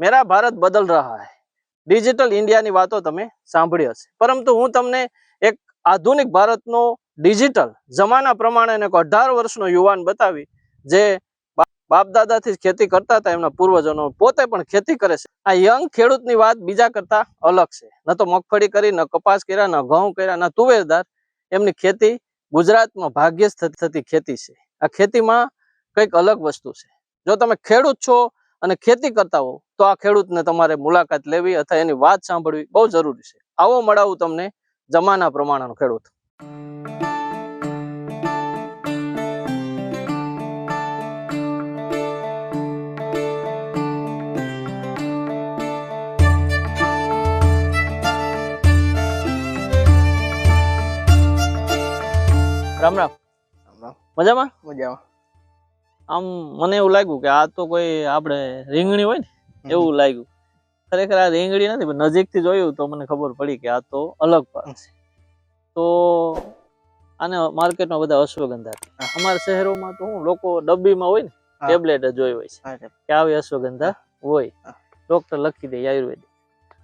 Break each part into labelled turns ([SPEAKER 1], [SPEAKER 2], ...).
[SPEAKER 1] મેરા ભારત બદલ રહા હૈ. ડિજિટલ ઇન્ડિયાની વાતો તમે સાંભળી હશે. પરંતુ હું તમને એક આધુનિક ભારતનો ડિજિટલ જમાના પ્રમાણે એક અઢાર વર્ષનો યુવાન બતાવી, જે બાપ દાદાથી ખેતી કરતા હતા, એમના પૂર્વજોનો પોતે પણ ખેતી કરે છે. આ યંગ ખેડૂતની વાત બીજા કરતા અલગ છે. ન તો મગફળી કરી, ન કપાસ કર્યા, ન ઘઉં કર્યા, ન તુવેરદાર. એમની ખેતી ગુજરાતમાં ભાગ્યે થતી ખેતી છે. આ ખેતીમાં કંઈક અલગ વસ્તુ છે. જો તમે ખેડૂત છો અને ખેતી કરતા હો તો આ ખેડૂતને તમારે મુલાકાત લેવી અથવા એની વાત સાંભળવી બહુ જરૂરી છે. આવો મળાવું તમને જમાના પ્રમાણેનો ખેડૂત. રામ રામ. મજામાં?
[SPEAKER 2] મજામાં.
[SPEAKER 1] આમ મને એવું લાગ્યું કે આ તો કોઈ આપણે રીંગણી હોય ને એવું લાગ્યું. ખરેખર આ રીંગણી નથી પણ નજીકથી જોયું તો મને ખબર પડી કે આ તો અલગ પાક છે. તો આને માર્કેટમાં બધા અશ્વગંધા અમારા શહેરોમાં તો હું લોકો ડબ્બીમાં હોય ને. ટેબ્લેટ જ હોય છે કે આવી અશ્વગંધા હોય. ડોક્ટર લખી દે આયુર્વેદિક.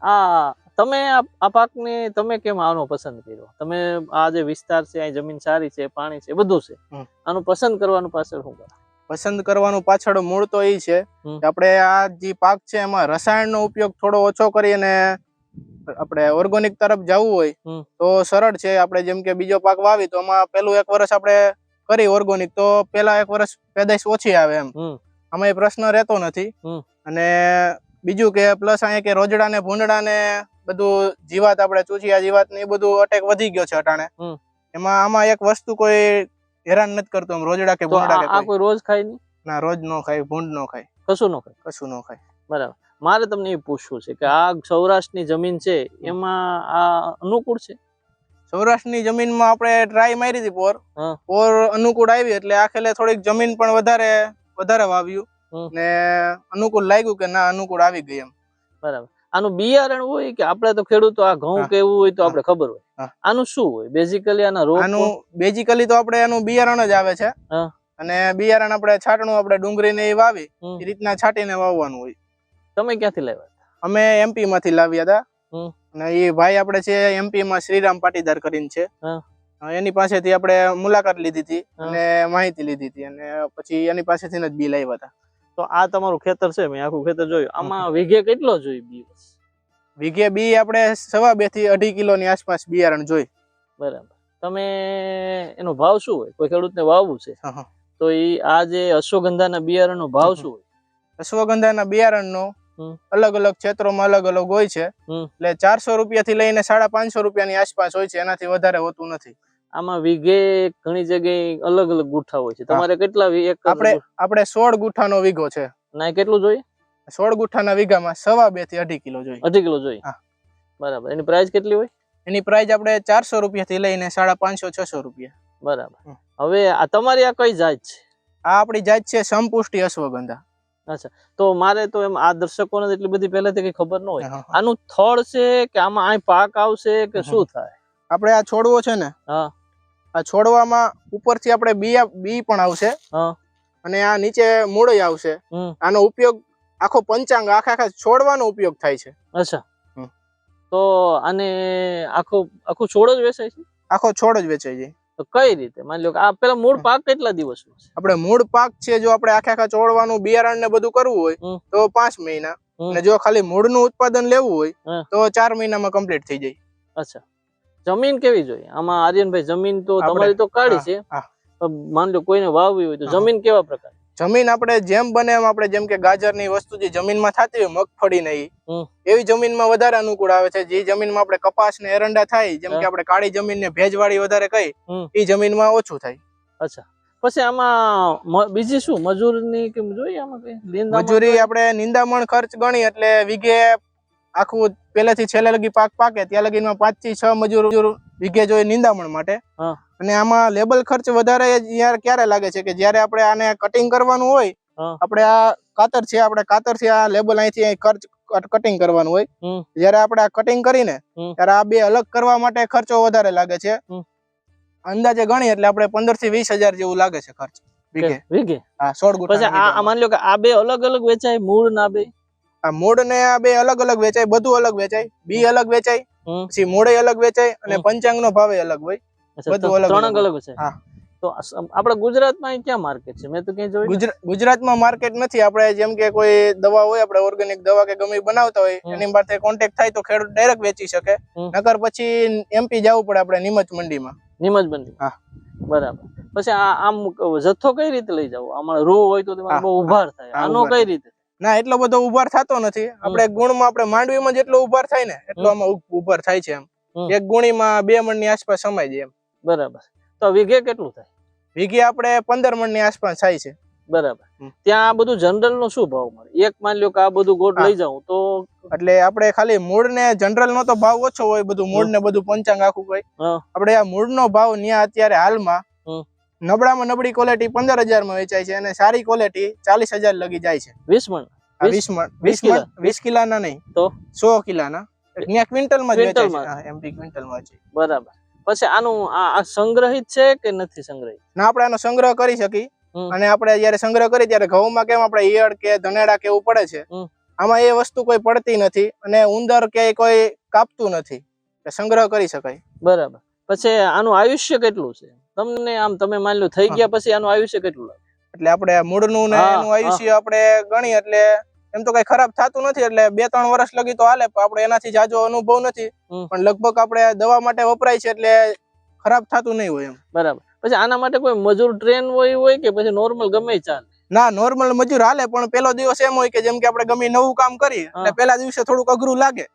[SPEAKER 1] આ તમે આ પાકને તમે કેમ આનો પસંદ કર્યો? તમે આ જે વિસ્તાર છે અહીં જમીન સારી છે પાણી છે બધું છે. આનું પસંદ કરવાનું પાછળ શું કારણ?
[SPEAKER 2] પસંદ કરવાનું પાછળ મૂળ તો એ છે કે આપણે આ જે પાક છે એમાં રસાયણનો ઉપયોગ થોડો ઓછો કરી અને આપણે ઓર્ગોનિક તરફ જવું હોય તો સરળ છે. આપણે જેમ કે બીજો પાક વાવી તો એમાં પેલું એક વર્ષ આપણે કરી ઓર્ગોનિક તો પેલા એક વર્ષ પેદાશ ઓછી આવે એમ. આમાં એ પ્રશ્ન રહેતો નથી. અને બીજું કે પ્લસ અહીંયા કે રોજડા ને ભૂંડડા ને બધું જીવાત આપણે ચૂચિયા જીવાત ને એ બધું અટેક વધી ગયો છે અટાણે. એમાં આમાં એક વસ્તુ કોઈ હેરાન નથી કરતો રોજડા કે
[SPEAKER 1] ભૂંડા
[SPEAKER 2] કે
[SPEAKER 1] આ
[SPEAKER 2] કોઈ.
[SPEAKER 1] રોજ ખાય નહીં?
[SPEAKER 2] ના રોજ નો ખાય ભૂંડ નો ખાય.
[SPEAKER 1] કશું નો ખાય?
[SPEAKER 2] કશું નો ખાય.
[SPEAKER 1] બરાબર. મારે તમને એ પૂછવું છે કે આ સૌરાષ્ટ્રની જમીન છે એમાં આ અનુકૂળ છે?
[SPEAKER 2] સૌરાષ્ટ્રની જમીનમાં આપણે ટ્રાય મારી હતી પોર. પોર અનુકૂળ આવી એટલે આખેલે થોડીક જમીન પણ વધારે વધારે વાવ્યું. ને અનુકૂળ લાગ્યું કે ના અનુકૂળ આવી ગઈ એમ.
[SPEAKER 1] બરાબર. આનું બિયારણ હોય કે આપણે તો ખેડૂતો આ ઘઉં
[SPEAKER 2] કેવું
[SPEAKER 1] કે એવું હોય તો આપણે ખબર હોય. આનું શું હોય? બેઝિકલી આના રોગ
[SPEAKER 2] આનું બેઝિકલી તો આપણે એનું બિયારણ જ આવે છે. અને બિયારણ આપણે છાટણું આપણે ડુંગળી ને એ વાવી એ રીતના છાટીને વાવવાનું હોય.
[SPEAKER 1] તમે ક્યાંથી લાવ્યા
[SPEAKER 2] અમે એમપી માંથી લાવ્યા હતા. અને એ ભાઈ આપણે છે એમપી માં શ્રીરામ પાટીદાર કરીને છે. એની પાસેથી આપણે મુલાકાત લીધી હતી અને માહિતી લીધી હતી. અને પછી એની પાસેથી જ બી લાવ્યા હતા.
[SPEAKER 1] તો આ તમારું ખેતર છે મેં આખું ખેતર જોયું. આમાં વીઘે કેટલો જોઈ બી?
[SPEAKER 2] વીઘે બી આપણે સવા બેથી અઢી કિલો ની આસપાસ બિયારણ જોઈ.
[SPEAKER 1] બરાબર. તમે એનો ભાવ શું હોય? કોઈ ખેડૂતને વાવવું છે. તો એ આ જે અશ્વગંધાના બિયારણનો ભાવ શું હોય?
[SPEAKER 2] અશ્વગંધાના બિયારણનો
[SPEAKER 1] નો
[SPEAKER 2] અલગ અલગ ક્ષેત્રોમાં અલગ અલગ હોય છે. એટલે ચારસો રૂપિયા થી લઈને સાડા પાંચસો રૂપિયાની આસપાસ હોય છે એનાથી વધારે હોતું નથી.
[SPEAKER 1] આમાં વીઘે ઘણી જગ્યાએ અલગ અલગ ગુઠા હોય છે. તમારે કેટલા
[SPEAKER 2] આપણે આપણે સોળ ગુઠાનો વીઘો છે.
[SPEAKER 1] ના કેટલું જોઈએ?
[SPEAKER 2] સોળ ગુઠાના વીઘામાં સવા બેથી અઢી કિલો જોઈએ.
[SPEAKER 1] અઢી કિલો જોઈએ.
[SPEAKER 2] હા.
[SPEAKER 1] બરાબર. એની પ્રાઇસ કેટલી હોય?
[SPEAKER 2] એની પ્રાઇસ આપણે ચારસો રૂપિયા થી લઈને સાડા પાંચસો છસો રૂપિયા.
[SPEAKER 1] બરાબર. હવે આ તમારી આ કઈ જાત છે?
[SPEAKER 2] આ આપણી જાત છે સંપુષ્ટિ અશ્વગંધા. અચ્છા.
[SPEAKER 1] તો મારે તો એમ આ દર્શકોને એટલી બધી પહેલેથી કઈ ખબર ન હોય. આનું થળ છે કે આમાં અહીં પાક આવશે કે શું થાય?
[SPEAKER 2] આપણે આ છોડવો છે ને
[SPEAKER 1] હા.
[SPEAKER 2] આ છોડવામાં ઉપરથી આપણે બી બી પણ આવશે
[SPEAKER 1] હા.
[SPEAKER 2] અને આ નીચે મૂળ આવશે. આનો ઉપયોગ આખો પંચાંગ આખા આખા છોડવાનો ઉપયોગ થાય છે.
[SPEAKER 1] અચ્છા. તો આને આખો આખો છોડ જ વેચાય છે?
[SPEAKER 2] આખો છોડ જ વેચાય છે.
[SPEAKER 1] તો કઈ રીતે? માની લો કે આ પેલા મૂળ પાક કેટલા દિવસનો છે?
[SPEAKER 2] આપણે મૂળ પાક છે જો આપણે આખા આખા છોડવાનું બિયારણ ને બધું કરવું હોય તો પાંચ મહિના. અને જો ખાલી મૂળનું ઉત્પાદન લેવું હોય તો ચાર મહિનામાં કમ્પ્લીટ થઈ જાય.
[SPEAKER 1] અચ્છા. જમીન કેવી જોઈએ? આમાં આર્યનભાઈ જમીન તો તમારી તો કાળી છે. માની લો કોઈને વાવવી હોય તો જમીન કેવા પ્રકાર
[SPEAKER 2] જમીન આપણે જેમ બને એમ આપણે જેમ કે ગાજરની વસ્તુ જે જમીનમાં થતી હોય મગફળી
[SPEAKER 1] નહીં.
[SPEAKER 2] એવી જમીનમાં વધારે અનુકૂળ આવે છે. જે જમીનમાં આપણે કપાસ ને એરંડા થાય જેમ કે આપણે કાળી જમીન ને ભેજવાળી વધારે કહી. એ જમીનમાં ઓછું થાય.
[SPEAKER 1] અચ્છા. પછી આમાં બીજી શું? મજૂરની કે જોઈએ આમાં
[SPEAKER 2] મજૂરી આપણે નિંદામણ ખર્ચ ગણી એટલે વીઘે આખું પહેલેથી છેલ્લે લગી પાક પાકે ત્યાં લગીમાં પાંચથી છ મજૂર વીઘે જોઈએ નિંદામણ માટે. અને આમાં લેબલ ખર્ચ વધારે યાર ક્યારે લાગે છે કે જયારે આપણે આને કટિંગ કરવાનું હોય આપણે આ કાતર છે આપણે કાતરથી આ લેબલ અહીંથી ખર્ચ કટિંગ કરવાનું હોય. જયારે આપણે આ કટિંગ કરીને ત્યારે આ બે અલગ કરવા માટે ખર્ચો વધારે લાગે છે. અંદાજે ગણી એટલે આપણે પંદરથી વીસ હજાર જેવું લાગે છે ખર્ચ વીઘે.
[SPEAKER 1] વીઘે?
[SPEAKER 2] હા સોળ
[SPEAKER 1] ગુટ માની લો કે આ બે અલગ અલગ વેચાય મૂળ ના બે?
[SPEAKER 2] આ મૂળ ને આ બે અલગ અલગ વેચાય બધું અલગ વેચાય બી અલગ વેચાય. પછી મૂળે અલગ વેચાય અને પંચાંગ નો ભાવે અલગ હોય. બધું અલગ
[SPEAKER 1] ત્રણ
[SPEAKER 2] અલગ
[SPEAKER 1] છે
[SPEAKER 2] હા.
[SPEAKER 1] તો આપણા ગુજરાતમાં ક્યાં માર્કેટ છે? મેં તો ક્યાંય જોયું
[SPEAKER 2] ગુજરાતમાં માર્કેટ નથી. આપણે જેમ કે કોઈ દવા હોય આપણે ઓર્ગેનિક દવા કે ગમે બનાવતા હોય એની પાસે કોન્ટેક્ટ થાય તો ખેડૂત ડાયરેક્ટ વેચી શકે. નકર પછી એમપી જવું પડે આપણે નિમચ મંડીમાં.
[SPEAKER 1] નિમજ મંડી.
[SPEAKER 2] હા.
[SPEAKER 1] બરાબર. પછી આ આમ જથ્થો કઈ રીતે લઈ જાવ? આમાં રૂ હોય તો બહુ ઉભાર થાય. આનો કઈ રીતે
[SPEAKER 2] ના એટલો બધો ઉભાર થતો નથી. આપણે ગુણમાં આપણે માંડવીમાં જેટલો ઉભાર થાય ને એટલો. આમાં ઉભાર થાય છે એમ. એક ગુણીમાં બે મણની આસપાસ સમાય જાય એમ.
[SPEAKER 1] બરાબર. તો વીઘે કેટલું થાય?
[SPEAKER 2] વીઘે આપણે પંદર મણની આસપાસ થાય છે.
[SPEAKER 1] બરાબર. ત્યાં આ બધું જનરલ નો શું ભાવ મળે? એક માની લ્યો કે આ બધું ગોટ લઈ જાઉં તો
[SPEAKER 2] એટલે આપણે ખાલી મૂળ ને જનરલ નો તો ભાવ ઓછો હોય બધું મૂળ ને બધું પંચાંગ આખું હોય. આપણે આ મૂળ નો ભાવ ન્યા અત્યારે હાલમાં. નબળામાં નબળી ક્વોલિટી પંદર હજારમાં વેચાય છે અને સારી ક્વોલિટી ચાલીસ હજાર લગી જાય છે.
[SPEAKER 1] વીસ મણ? વીસ-
[SPEAKER 2] મણ
[SPEAKER 1] વીસ
[SPEAKER 2] મણ વીસ કિલાના નહીં.
[SPEAKER 1] તો?
[SPEAKER 2] સો કિલાના. ત્યાં ક્વિન્ટલમાં જ વેચાય છે. એમપી ક્વિન્ટલ છે.
[SPEAKER 1] બરાબર. પછી આનું આ આ સંગ્રહિત છે કે નથી સંગ્રહિત?
[SPEAKER 2] ના આપણે આનો સંગ્રહ કરી શકીએ. અને આપણે જયારે સંગ્રહ કરીએ ત્યારે ઘઉંમાં કેમ આપણે ઈયળ કે ધનેડા કેવું પડે છે આમાં એ વસ્તુ કોઈ પડતી નથી અને ઉંદર કે કોઈ કાપતું નથી. સંગ્રહ કરી શકાય.
[SPEAKER 1] બરાબર. પછી આનું આયુષ્ય કેટલું છે? તમને આમ તમે માની લો થઈ ગયા પછી આનું આયુષ્ય કેટલું લાગે?
[SPEAKER 2] એટલે આપણે મૂળનું ને એનું આયુષ્ય આપણે ગણી એટલે એમ તો કઈ ખરાબ થતું નથી એટલે બે ત્રણ વર્ષ લગી તો હાલે આપણે એનાથી જાજો અનુભવ નથી. પણ લગભગ આપણે દવા માટે વપરાય છે એટલે ખરાબ થતું નહીં હોય એમ.
[SPEAKER 1] બરાબર. પછી આના માટે કોઈ મજૂર ટ્રેન હોય હોય કે પછી નોર્મલ ગમે ચાલે?
[SPEAKER 2] ના નોર્મલ મજૂર હાલે પણ પેલો દિવસ એમ હોય કે જેમ કે આપણે ગમે નવું કામ કરીએ એટલે પેલા દિવસે થોડુંક અઘરું લાગે.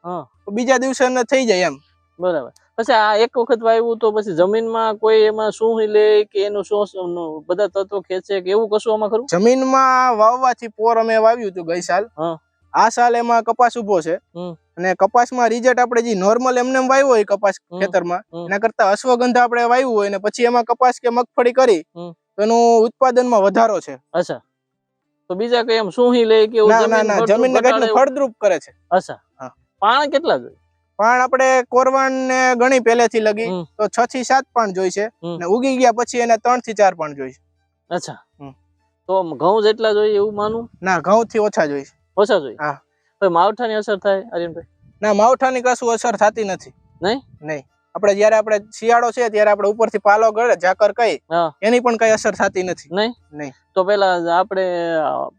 [SPEAKER 2] બીજા દિવસે થઈ જાય એમ.
[SPEAKER 1] બરાબર. પછી આ એક વખત વાવ્યું તો પછી જમીનમાં કોઈ એમાં શું લે કે એનું શું બધા તત્વો ખેંચે કે એવું કશું આમાં ખરું?
[SPEAKER 2] જમીનમાં વાવવાથી પોર અમે વાવ્યું હતું ગઈ સાલ. આ સાલ એમાં કપાસ ઊભો છે. અને કપાસમાં રિઝલ્ટ આપણે જે નોર્મલ એમને એમ વાવ્યો હોય કપાસ ખેતરમાં એના કરતા અશ્વગંધા આપણે વાવ્યું હોય ને પછી એમાં કપાસ કે મગફળી કરી. તો એનું ઉત્પાદનમાં વધારો છે.
[SPEAKER 1] અચ્છા. તો બીજા કઈ એમ શું લે કે
[SPEAKER 2] ના
[SPEAKER 1] ફળદ્રુપ
[SPEAKER 2] જમીનને કેટલું ફળદ્રુપ કરે છે.
[SPEAKER 1] અચ્છા. પાણ કેટલા જોઈએ?
[SPEAKER 2] પણ આપણે કોરવણ ને ગણી પહેલેથી લગી તો છ થી સાત પણ જોઈ છે ને ઉગી ગયા પછી એને ત્રણથી ચાર પણ જોઈ છે
[SPEAKER 1] અચ્છા તો ઘઉં જેટલા જોઈએ એવું માનું?
[SPEAKER 2] ના ઘઉં થી ઓછા જોઈ
[SPEAKER 1] ઓછા જોઈએ?
[SPEAKER 2] હા.
[SPEAKER 1] માવઠાની અસર થાય અરિયનભાઈ
[SPEAKER 2] ના માવઠાની કશું અસર થતી નથી.
[SPEAKER 1] નહીં?
[SPEAKER 2] નહીં. આપણે જયારે આપણે શિયાળો છે ત્યારે આપણે ઉપરથી પાલો ગળે ઝાકર કઈ એની પણ કઈ અસર થતી નથી.
[SPEAKER 1] નહીં?
[SPEAKER 2] નહીં.
[SPEAKER 1] તો પેલા આપણે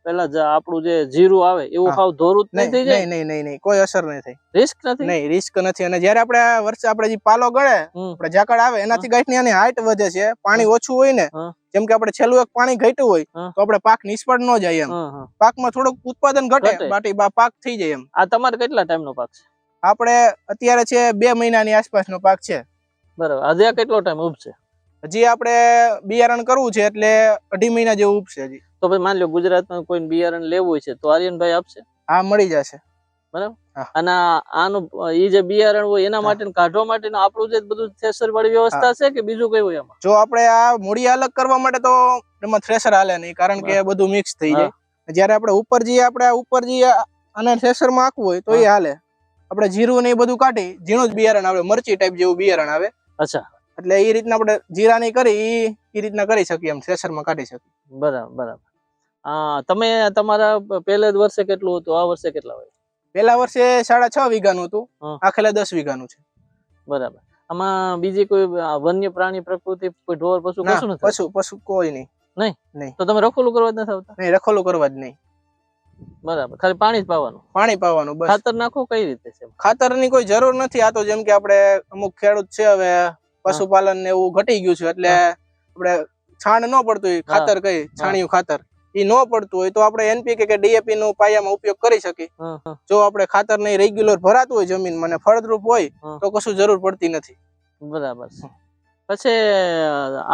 [SPEAKER 1] પેલા આપણું જે જીરું આવે એવું ખાવ ધોરું નહીં થઈ જાય?
[SPEAKER 2] નહીં નહીં નહીં કોઈ અસર નહીં થાય.
[SPEAKER 1] રિસ્ક નથી?
[SPEAKER 2] નહીં રિસ્ક નથી. અને જયારે આપણે વર્ષે આપણે જે પાલો ગળે આપણે ઝાકળ આવે એનાથી ગાંઠની આની હાઈટ વધે છે પાણી ઓછું હોય ને જેમ કે આપણે છેલ્લું એક પાણી ઘટ્યું હોય તો આપણે પાક નિષ્ફળ ન જાય એમ. પાકમાં થોડુંક ઉત્પાદન ઘટે
[SPEAKER 1] ઘટે.
[SPEAKER 2] બાકી પાક થઈ જાય એમ.
[SPEAKER 1] આ તમારે કેટલા ટાઈમ નો પાક છે?
[SPEAKER 2] આપણે અત્યારે છે બે મહિનાની આસપાસનો પાક છે.
[SPEAKER 1] બરાબર. આજે કેટલો ટાઈમ ઉપશે
[SPEAKER 2] હજી આપણે બિયારણ કરવું છે એટલે અઢી મહિના જેવું ઉપશે હજી.
[SPEAKER 1] તો ભાઈ માની લો ગુજરાતમાં કોઈ બિયારણ લેવું હોય છે તો આર્યનભાઈ આપશે?
[SPEAKER 2] હા મળી જશે.
[SPEAKER 1] અને આનું ઈ જે બિયારણ હોય એના માટે કાઢવા માટેનું આપણું જે બધું થ્રેસર વાળી વ્યવસ્થા છે કે બીજું કઈ હોય એમાં?
[SPEAKER 2] જો આપણે આ મૂડી અલગ કરવા માટે તો એમાં થ્રેસર હાલે નહીં કારણ કે બધું મિક્સ થઈ જાય. જયારે આપણે ઉપર જઈએ આપણે ઉપર જઈએ અને થ્રેસરમાં આખવું હોય તો એ હાલે. આપણે જીરું ને એ બધું કાઢી ઝીણું જ બિયારણ આવે મરચી ટાઈપ જેવું બિયારણ આવે.
[SPEAKER 1] અચ્છા.
[SPEAKER 2] એટલે એ રીતના આપણે જીરા ની કરી એ રીતના કરી શકીએ એમ થ્રેસરમાં કાઢી શકીએ.
[SPEAKER 1] બરાબર બરાબર. તમે તમારા પહેલા જ વર્ષે કેટલું હતું? આ વર્ષે કેટલા હોય?
[SPEAKER 2] પેલા વર્ષે સાડા છ વીઘાનું હતું આખેલા દસ વીઘાનું છે.
[SPEAKER 1] બરાબર. આમાં બીજી કોઈ વન્ય પ્રાણી પ્રકૃતિ કોઈ ઢોર પશુ કશું નથી?
[SPEAKER 2] પશુ પશુ કોઈ નહીં.
[SPEAKER 1] તો તમે રખોલું કરવા જ નથી આવતા?
[SPEAKER 2] નહીં રખોલું કરવા જ નહીં.
[SPEAKER 1] બરાબર. ખાલી પાણી જ પાવાનું.
[SPEAKER 2] પાણી પાવાનું બસ.
[SPEAKER 1] ખાતર નાખો કઈ રીતે છે?
[SPEAKER 2] ખાતરની કોઈ જરૂર નથી. આ તો જેમ કે આપણે અમુક ખેડૂત છે હવે પશુપાલન ને એવું ઘટી ગયું છે એટલે આપણે છાણ ન પડતું હોય ખાતર કઈ છાણિયું ખાતર ઈ ન પડતું હોય તો આપણે એનપીકે કે ડીએપી નો પાયામાં ઉપયોગ કરી શકીએ. જો આપણે ખાતર નહીં રેગ્યુલર ભરાતું હોય જમીન મને ફળદ્રુપ હોય તો કશું જરૂર પડતી નથી.
[SPEAKER 1] બરાબર પછી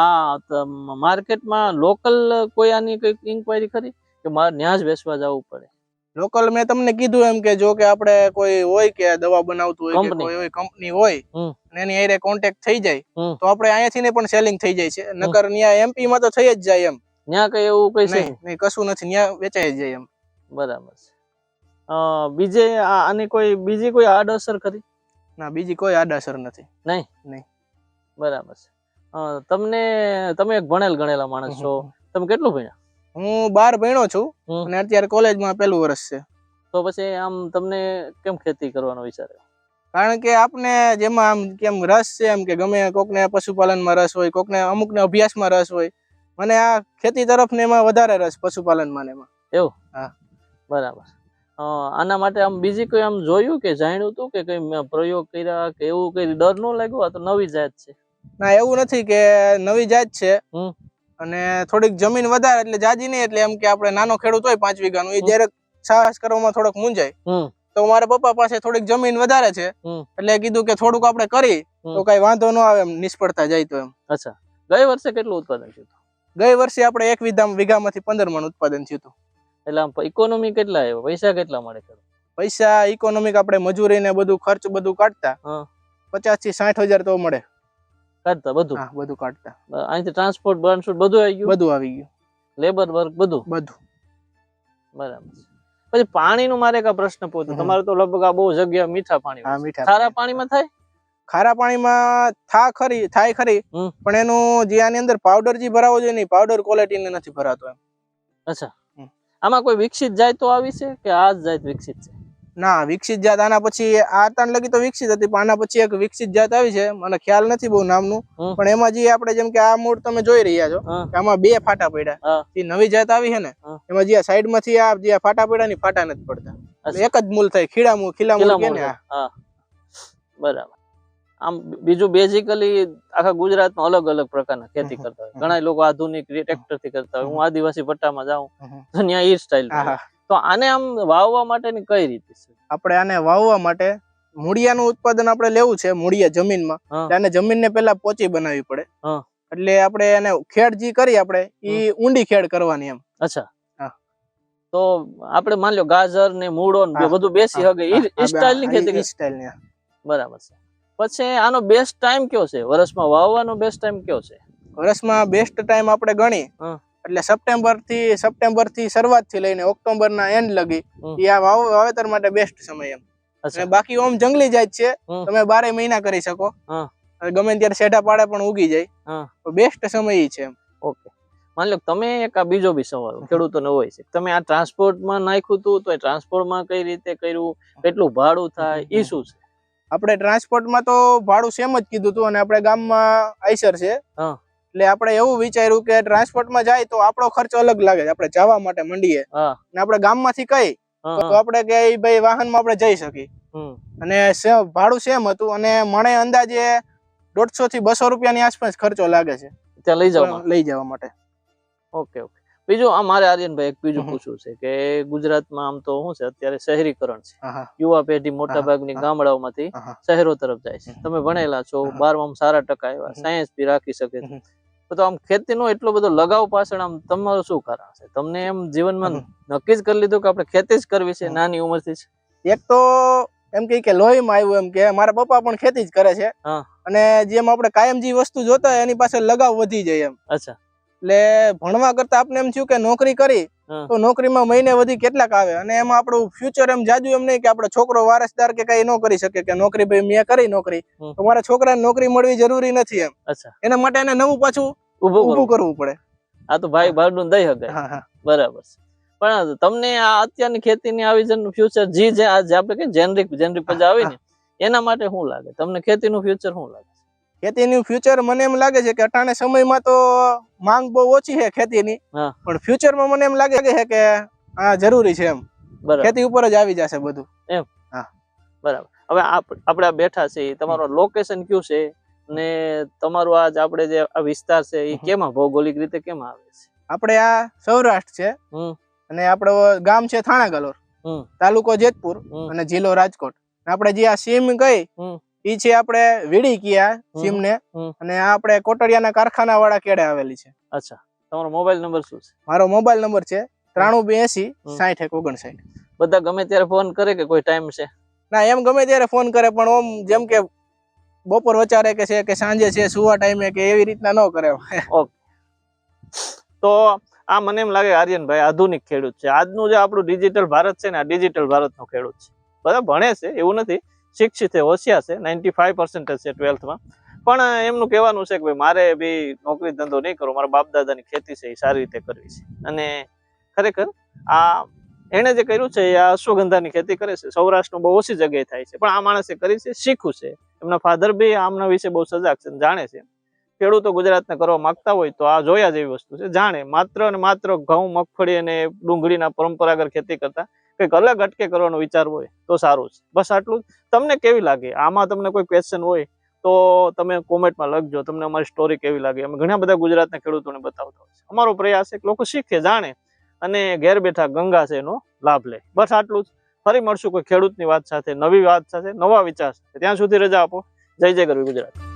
[SPEAKER 1] આ માર્કેટમાં લોકલ કોઈ આની કઈ ઇન્કવાયરી ખરી? કે મારે ત્યાં જ વેચવા જવું પડે.
[SPEAKER 2] લોકલ મેં તમને કીધું એમ કે જો કે આપણે કોઈ હોય કે દવા બનાવતું હોય કે કોઈ હોય કંપની હોય અને એની હારે કોન્ટેક્ટ થઈ જાય તો આપણે અહીંયાથી ને પણ સેલિંગ થઈ જાય છે. નકર ત્યાં એમપી માં તો થઈ જ જાય એમ.
[SPEAKER 1] ન્યા કઈ એવું કઈ છે
[SPEAKER 2] નહીં નહીં. કશું નથી ત્યાં વેચાઈ જ જાય એમ.
[SPEAKER 1] બરાબર છે. અ, બીજે આની કોઈ બીજી કોઈ આડઅસર ખરી?
[SPEAKER 2] ના બીજી કોઈ આડઅસર નથી.
[SPEAKER 1] બરાબર છે. તમને તમે એક ભણેલ ગણેલા માણસ છો. તમે કેટલું ભણ્યા?
[SPEAKER 2] હું બાર ભણ્યો છું. અને અત્યારે કોલેજમાં પહેલું વર્ષ છે.
[SPEAKER 1] તો પછી આમ તમને કેમ ખેતી કરવાનો વિચાર
[SPEAKER 2] કારણ કે આપને જેમાં આમ કેમ રસ છે એમ કે ગમે કોકને પશુપાલનમાં રસ હોય કોકને અમુકને અભ્યાસમાં રસ હોય મને આ ખેતી તરફ ને એમાં વધારે રસ પશુપાલનમાં એમાં.
[SPEAKER 1] એવું? હા. બરાબર. આના માટે આમ બીજી કોઈ આમ જોયું કે જાણ્યું હતું કે કઈ પ્રયોગ કર્યા કે એવું કઈ ડર ન લાગ્યો? આ તો નવી જાત છે.
[SPEAKER 2] ના એવું નથી કે નવી જાત છે. અને થોડીક જમીન વધારે એટલે જાજી નહીં એટલે એમ કે આપણે નાનો ખેડૂત હોય પાંચ વીઘાનું એ જયારે સાહસ કરવામાં થોડોક મૂંઝાય. તો મારા પપ્પા પાસે થોડીક જમીન વધારે છે. એટલે કીધું કે થોડુંક આપણે કરી તો કઈ વાંધો ન આવે એમ નિષ્ફળતા જાય તો એમ.
[SPEAKER 1] અચ્છા. ગઈ વર્ષે કેટલું ઉત્પાદન થયું
[SPEAKER 2] ગઈ વર્ષે આપણે એક વીઘા વીઘામાંથી પંદર મણ ઉત્પાદન થયું હતું.
[SPEAKER 1] એટલે આમ ઇકોનોમી કેટલા આવ્યો? પૈસા કેટલા મળે?
[SPEAKER 2] પૈસા ઇકોનોમિક આપણે મજૂરી ને બધું ખર્ચ બધું કાઢતા પચાસથી સાઠ હજાર તો મળે.
[SPEAKER 1] કાઢતા બધું?
[SPEAKER 2] હા બધું કાઢતા.
[SPEAKER 1] અહીંથી ટ્રાન્સપોર્ટ ટ્રાન્સપોર્ટ બધું આવી ગયું?
[SPEAKER 2] બધું આવી ગયું.
[SPEAKER 1] લેબર વર્ક બધું?
[SPEAKER 2] બધું.
[SPEAKER 1] બરાબર. પછી પાણીનું મારે એક પ્રશ્ન પૂછતો તમારે તો લગભગ આ બહુ જગ્યા મીઠા પાણી
[SPEAKER 2] હા મીઠા
[SPEAKER 1] ખારા પાણીમાં થાય?
[SPEAKER 2] ખારા પાણીમાં થા ખરી થાય ખરી પણ એનું જે આની અંદર પાવડર જે ભરાવો જોઈએ ને પાવડર ક્વોલિટી ને નથી ભરાતો એમ.
[SPEAKER 1] અચ્છા. આમાં કોઈ વિકસિત જાત તો આવી છે કે આ જ જાત વિકસિત છે?
[SPEAKER 2] ના વિકસિત જાત આના પછી આ તાણ લગી તો વિકસિત હતી પણ આના પછી એક વિકસિત જાત આવી છે. મને ખ્યાલ નથી બહુ નામનું. પણ એમાં જે આપણે જેમ કે આ મૂળ તમે જોઈ રહ્યા છો. આમાં બે ફાટા પડ્યા.
[SPEAKER 1] એ
[SPEAKER 2] જે નવી જાત આવી છે ને એમાં જે સાઈડમાંથી આ જે ફાટા પડ્યા ની ફાટા નથી પડતા. એક જ મૂળ થાય ખીડા મૂળ ખીલા મૂળ કે ને
[SPEAKER 1] બરાબર. આમ બીજું બેઝિકલી આખા ગુજરાતમાં અલગ અલગ પ્રકારના ખેતી કરતા હોય. ઘણા લોકો આધુનિક ટ્રેક્ટરથી કરતા હોય. હું આદિવાસી પટ્ટામાં જાઉં. તો ત્યાં એ સ્ટાઇલ તો આને આમ વાવવા માટેની કઈ રીત છે?
[SPEAKER 2] આપણે આને વાવવા માટે મૂળિયાનું ઉત્પાદન આપણે લેવું છે મૂળિયા જમીનમાં. આને જમીનને પહેલા પોચી બનાવવી પડે. એટલે આપણે એને ખેડ જે કરી આપણે એ ઊંડી ખેડ કરવાની એમ.
[SPEAKER 1] અચ્છા. તો આપણે માની લો ગાજર ને મૂળો ને બધું બેસી હગે એ સ્ટાઇલની ખેતી
[SPEAKER 2] સ્ટાઇલની
[SPEAKER 1] બરાબર છે. પછી આનો બેસ્ટ ટાઈમ કયો છે? વર્ષમાં વાવવાનો બેસ્ટ ટાઈમ કયો છે?
[SPEAKER 2] વર્ષમાં બેસ્ટ ટાઈમ આપણે ગણી. એટલે સપ્ટેમ્બરથી સપ્ટેમ્બરથી શરૂઆતથી લઈને ઓક્ટોબર ના એન્ડ લગી એ આ વાવ- વાવેતર માટે બેસ્ટ સમય એમ. અને બાકી ઓમ જંગલી જાત છે. તમે બારે મહિના કરી શકો. ગમે ત્યારે શેઢા પાડે પણ ઉગી જાય. બેસ્ટ સમય છે એમ.
[SPEAKER 1] ઓકે. માની લો તમે એક આ બીજો બી સવાલ ખેડૂતોને હોય છે. તમે આ ટ્રાન્સપોર્ટમાં નાખ્યું હતું તો એ ટ્રાન્સપોર્ટમાં કઈ રીતે કર્યું? કેટલું ભાડું થાય? એ શું છે?
[SPEAKER 2] આપણે ટ્રાન્સપોર્ટમાં તો ભાડું સેમ જ કીધું હતું અને આપણે ગામમાં આઈસર છે.
[SPEAKER 1] હા.
[SPEAKER 2] એટલે આપણે એવું વિચાર્યું કે ટ્રાન્સપોર્ટમાં જાય તો આપણો ખર્ચ અલગ લાગે આપણે જવા માટે મંડીએ અને આપણે ગામમાંથી કઈ તો આપણે કે ભાઈ વાહનમાં આપણે જઈ શકીએ. અને ભાડું સેમ હતું અને મને અંદાજે દોઢસો થી બસો રૂપિયાની આસપાસ ખર્ચો લાગે છે.
[SPEAKER 1] ત્યાં લઈ જવા
[SPEAKER 2] લઈ જવા માટે.
[SPEAKER 1] Okay okay. બીજું આ મારે આર્યનભાઈ એક બીજું પૂછવું છે કે ગુજરાતમાં આમ તો શું છે? અત્યારે શહેરીકરણ છે. યુવા પેઢી મોટા ભાગની. ગામડાઓમાંથી. શહેરો તરફ જાય છે. તમે ભણેલા છો
[SPEAKER 2] હા.
[SPEAKER 1] સારા ટકા
[SPEAKER 2] એવા
[SPEAKER 1] સાયન્સ બી રાખી શકે છે. તો આમ ખેતીનો એટલો બધો લગાવ પાછળ આમ તમારું શું કારણ છે? તમને એમ જીવનમાં નક્કી જ કરી લીધું કે આપણે ખેતી જ કરવી છે નાની ઉંમરથી જ?
[SPEAKER 2] એક તો એમ કે લોહીમાં આવ્યું એમ કે મારા પપ્પા પણ ખેતી જ કરે છે. અને જેમ આપણે કાયમ જે વસ્તુ જોતા એની પાસે લગાવ વધી જાય એમ.
[SPEAKER 1] અચ્છા.
[SPEAKER 2] એટલે ભણવા કરતા આપણે એમ થયું કે નોકરી કરી તો નોકરીમાં મહિને વધી કેટલાક આવે? અને એમાં આપણું ફ્યુચર એમ જાજુ એમ નહીં કે આપણો છોકરો વારસદાર કે કઈ ન કરી શકે કે નોકરી ભાઈ મેં કરી નોકરી. તો મારા છોકરાને નોકરી મળવી જરૂરી નથી એમ.
[SPEAKER 1] અચ્છા.
[SPEAKER 2] એના માટે એને નવું પાછું
[SPEAKER 1] ઊભું કરવું
[SPEAKER 2] પડે.
[SPEAKER 1] આ તો ભાઈ ભાડું દઈ શકે બરાબર છે. પણ તમને આ અત્યારની ખેતીની આવી જન ફ્યુચર જી જે આજે આપણે કે જેનરિક જેનરિક પ્રજા આવી ને એના માટે શું લાગે? તમને ખેતીનું ફ્યુચર શું લાગે?
[SPEAKER 2] ખેતીનું ફ્યુચર મને એમ લાગે છે કે અટાણે સમયમાં તો માંગ બહુ ઓછી છે ખેતીની.
[SPEAKER 1] હા.
[SPEAKER 2] પણ ફ્યુચરમાં મને એમ લાગે છે કે આ જરૂરી છે એમ.
[SPEAKER 1] બરાબર.
[SPEAKER 2] ખેતી ઉપર જ આવી જશે બધું. એમ. હા.
[SPEAKER 1] બરાબર. હવે આપ- આપણે આ બેઠા છે તમારો લોકેશન કયું છે? ને તમારું આજ આપણે જે આ વિસ્તાર છે એ. કેમાં ભૌગોલિક રીતે કેમ આવે છે?
[SPEAKER 2] આપણે આ સૌરાષ્ટ્ર છે અને આપણો ગામ છે થાણા ગલોર તાલુકો જેતપુર અને જિલ્લો રાજકોટ. આપણે જે આ સીમ
[SPEAKER 1] ગઈ.
[SPEAKER 2] ઈ છે આપણે વીડી કિયા સીમ ને અને આ આપણે કોટડિયાના કારખાના વાળા કેડે આવેલી છે.
[SPEAKER 1] અચ્છા. તમારો મોબાઈલ નંબર શું છે?
[SPEAKER 2] મારો મોબાઈલ નંબર છે ત્રાણું બે એસી. સાઠ એક ઓગણસાઠ
[SPEAKER 1] બધા ગમે ત્યારે ફોન કરે કે કોઈ ટાઈમ છે?
[SPEAKER 2] ના એમ ગમે ત્યારે ફોન કરે પણ ઓમ જેમ કે બપોર વચારે કે છે કે સાંજે છે, સુવા ટાઈમે કે એવી રીતના ન કરે
[SPEAKER 1] તો આ મને એમ લાગે આર્યનભાઈ આધુનિક ખેડૂત છે. આજનું જે આપણું ડિજિટલ ભારત છે ને, આ ડિજિટલ ભારતનો ખેડૂત છે. બધા ભણે છે, એવું નથી. શિક્ષિત છે, હોશિયાર છે નાઇન્ટી ફાઈવ પર્સન્ટેજ છે ટ્વેલ્થમાં પણ એમનું કહેવાનું છે કે ભાઈ, મારે બી નોકરી ધંધો નહીં કરવો મારા બાપ દાદાની ખેતી છે, એ સારી રીતે કરવી છે. અને ખરેખર આ એણે જે કર્યું છે, એ આ અશ્વગંધાની ખેતી કરે છે. સૌરાષ્ટ્રમાં બહુ ઓછી જગ્યાએ થાય છે. પણ આ માણસે કરી છે શીખવું છે. એમના ફાધર બી આમના વિશે બહુ સજાગ છે જાણે છે. ખેડૂતો ગુજરાતને કરવા માંગતા હોય તો આ જોયા જેવી વસ્તુ છે. જાણે માત્ર અને માત્ર ઘઉં, મગફળી અને ડુંગળીના પરંપરાગત ખેતી કરતા કંઈક અલગ અટકે કરવાનો વિચાર હોય તો સારું છે. બસ આટલું. તમને કેવી લાગે? આમાં તમને કોઈ ક્વેશ્ચન હોય તો તમે કોમેન્ટમાં લખજો. તમને અમારી સ્ટોરી કેવી લાગે? અમે ઘણા બધા ગુજરાતના ખેડૂતોને બતાવતા હોય અમારો પ્રયાસ છે કે લોકો શીખે, જાણે અને ઘેર બેઠા ગંગા છે એનો લાભ લે. બસ આટલું જ. ફરી મળશું કોઈ ખેડૂતની વાત સાથે, નવી વાત સાથે, નવા વિચાર સાથે. ત્યાં સુધી રજા આપો. જય જય ગરવી ગુજરાત.